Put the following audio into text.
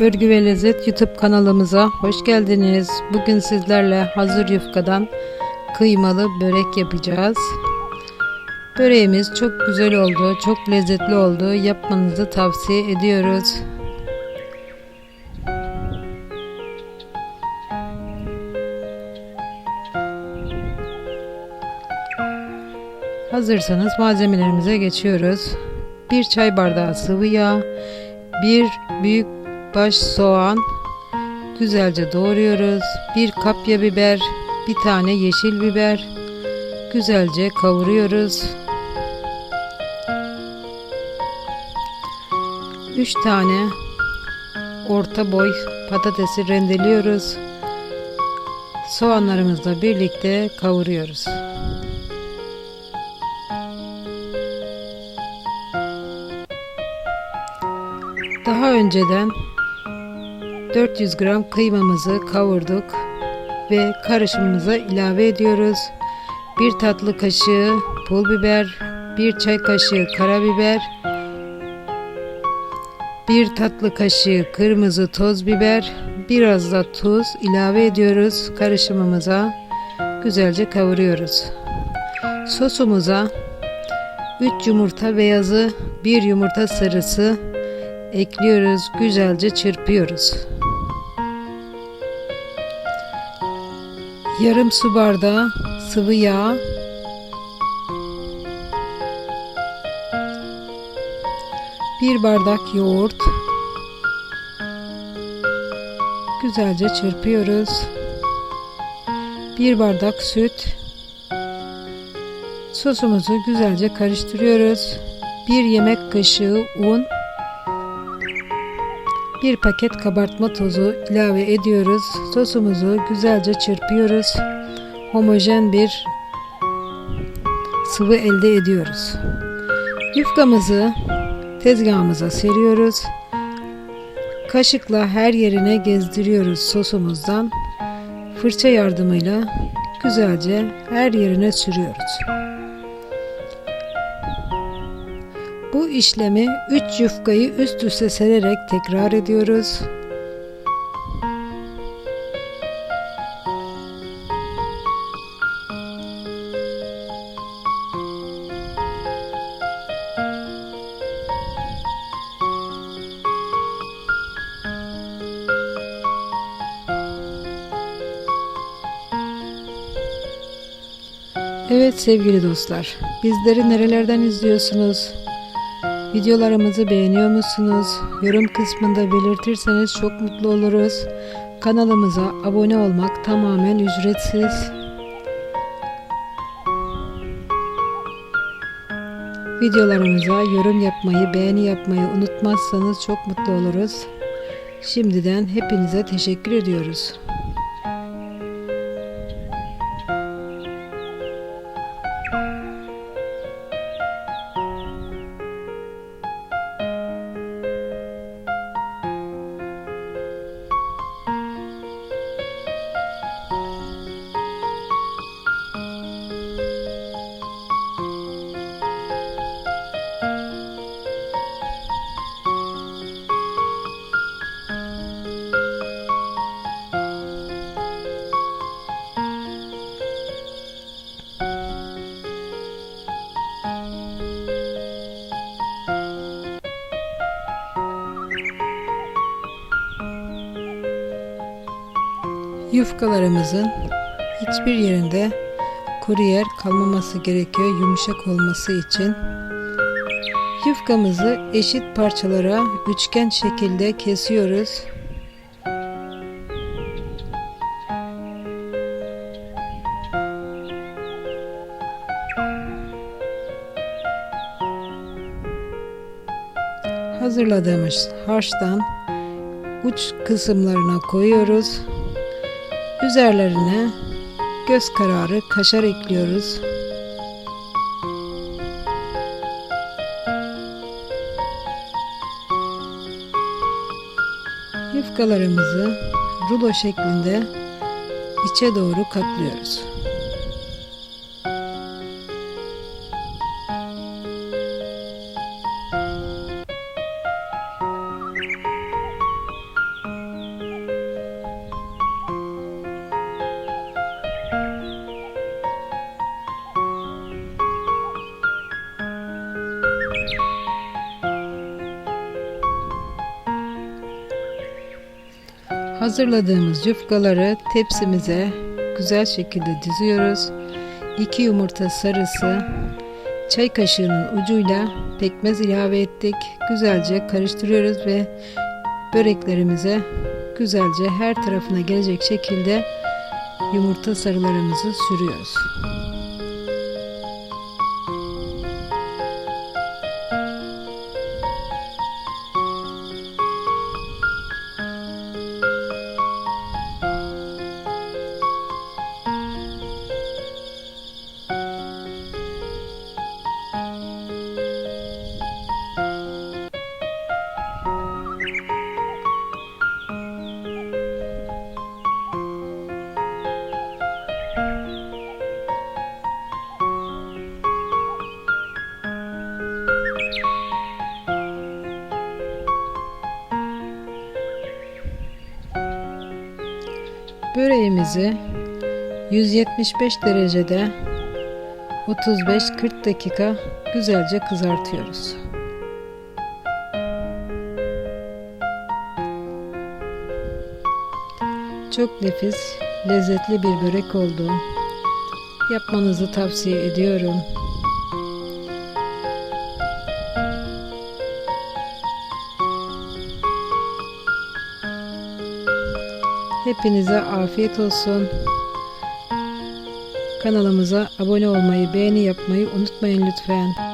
Örgü ve Lezzet YouTube kanalımıza hoş geldiniz. Bugün sizlerle hazır yufkadan kıymalı börek yapacağız. Böreğimiz çok güzel oldu, çok lezzetli oldu. Yapmanızı tavsiye ediyoruz. Hazırsanız malzemelerimize geçiyoruz. 1 çay bardağı sıvı yağ, 1 büyük baş soğan güzelce doğruyoruz. 1 kapya biber, bir tane yeşil biber güzelce kavuruyoruz. 3 tane orta boy patatesi rendeliyoruz. Soğanlarımızla birlikte kavuruyoruz. Daha önceden 400 gram kıymamızı kavurduk ve karışımımıza ilave ediyoruz. 1 tatlı kaşığı pul biber, 1 çay kaşığı karabiber, 1 tatlı kaşığı kırmızı toz biber, biraz da tuz ilave ediyoruz karışımımıza. Güzelce kavuruyoruz. Sosumuza 3 yumurta beyazı, 1 yumurta sarısı, ekliyoruz. Güzelce çırpıyoruz. Yarım su bardağı sıvı yağ. Bir bardak yoğurt. Güzelce çırpıyoruz. Bir bardak süt. Sosumuzu güzelce karıştırıyoruz. Bir yemek kaşığı un. Bir paket kabartma tozu ilave ediyoruz. Sosumuzu güzelce çırpıyoruz. Homojen bir sıvı elde ediyoruz. Yufkamızı tezgahımıza seriyoruz. Kaşıkla her yerine gezdiriyoruz sosumuzdan. Fırça yardımıyla güzelce her yerine sürüyoruz. Bu işlemi 3 yufkayı üst üste sererek tekrar ediyoruz. Evet sevgili dostlar, bizleri nerelerden izliyorsunuz? Videolarımızı beğeniyor musunuz? Yorum kısmında belirtirseniz çok mutlu oluruz. Kanalımıza abone olmak tamamen ücretsiz. Videolarımıza yorum yapmayı, beğeni yapmayı unutmazsanız çok mutlu oluruz. Şimdiden hepinize teşekkür ediyoruz. Yufkalarımızın hiçbir yerinde kuru yer kalmaması gerekiyor yumuşak olması için. Yufkamızı eşit parçalara üçgen şekilde kesiyoruz. Hazırladığımız harçtan uç kısımlarına koyuyoruz. Üzerlerine göz kararı kaşar ekliyoruz. Yufkalarımızı rulo şeklinde içe doğru katlıyoruz. Hazırladığımız yufkaları tepsimize güzel şekilde diziyoruz. 2 yumurta sarısı, çay kaşığının ucuyla pekmez ilave ettik. Güzelce karıştırıyoruz ve böreklerimize güzelce her tarafına gelecek şekilde yumurta sarılarımızı sürüyoruz. Böreğimizi 175 derecede 35-40 dakika güzelce kızartıyoruz. Çok nefis, lezzetli bir börek oldu. Yapmanızı tavsiye ediyorum. Hepinize afiyet olsun. Kanalımıza abone olmayı, beğeni yapmayı unutmayın lütfen.